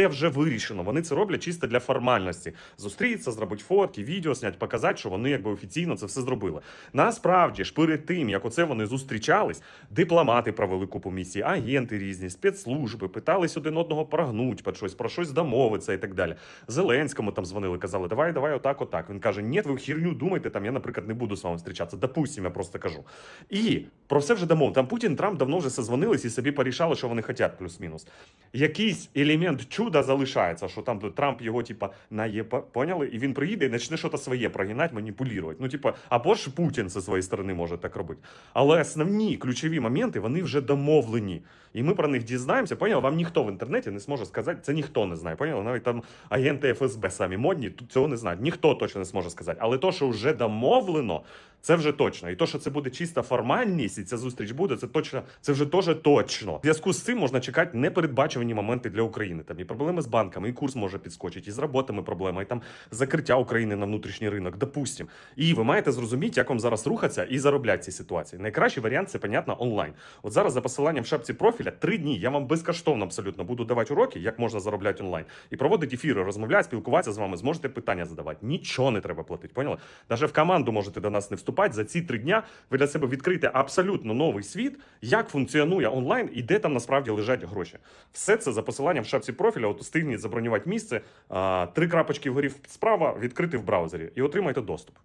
Це вже вирішено. Вони це роблять чисто для формальності. Зустрітися, зробити фотки, відео зняти, показати, що вони якби офіційно це все зробили. Насправді ж, перед тим як оце вони зустрічались, дипломати провели купу місій, агенти різні, спецслужби, питались один одного прогнуть про щось, про щось домовитися і так далі. Зеленському там дзвонили, казали, давай, давай, отак, отак. Він каже: Ні, ви херню думаєте, там я, наприклад, не буду з вами зустрічатися. Допустим, я просто кажу. І про все вже домов. Там Путін, Трамп давно вже созвонились і собі порішали, що вони хочуть, плюс-мінус. Якийсь елемент чуда залишається, що там Трамп його, типа, наєпа, поняли? І він приїде і почне щось своє прогинати, маніпулювати. Ну, типа, або ж Путін зі своєї сторони може так робити. Але основні ключові моменти вони вже домовлені. І ми про них дізнаємося. Поняли? Вам ніхто в інтернеті не зможе сказати, це ніхто не знає. Поняли? Навіть там агенти ФСБ самі модні, цього не знають. Ніхто точно не зможе сказати. Але то, що вже домовлено, це вже точно. І то, що це буде чиста формальність, і ця зустріч буде, це точно, це вже теж точно. В зв'язку з цим можна чекати непередбачувані моменти для України. Там і проблеми з банками, і курс може підскочити, і з роботами проблема, і там закриття України на внутрішній ринок, допустим. І ви маєте зрозуміти, як вам зараз рухатися і заробляти ці ситуації. Найкращий варіант це, понятно, онлайн. От зараз за посиланням в шапці профіля три дні. Я вам безкоштовно абсолютно буду давати уроки, як можна заробляти онлайн, і проводити ефіри, розмовляти, спілкуватися з вами. Зможете питання задавати. Нічого не треба платити. Поняли? Навіть в команду можете до нас не вступати. За ці три дня ви для себе відкрите абсолютно новий світ, як функціонує онлайн і де там насправді лежать гроші. Все це за посиланням в шапці профіля. От встигніть забронювати місце. Три крапочки вгорі справа відкрити в браузері і отримайте доступ.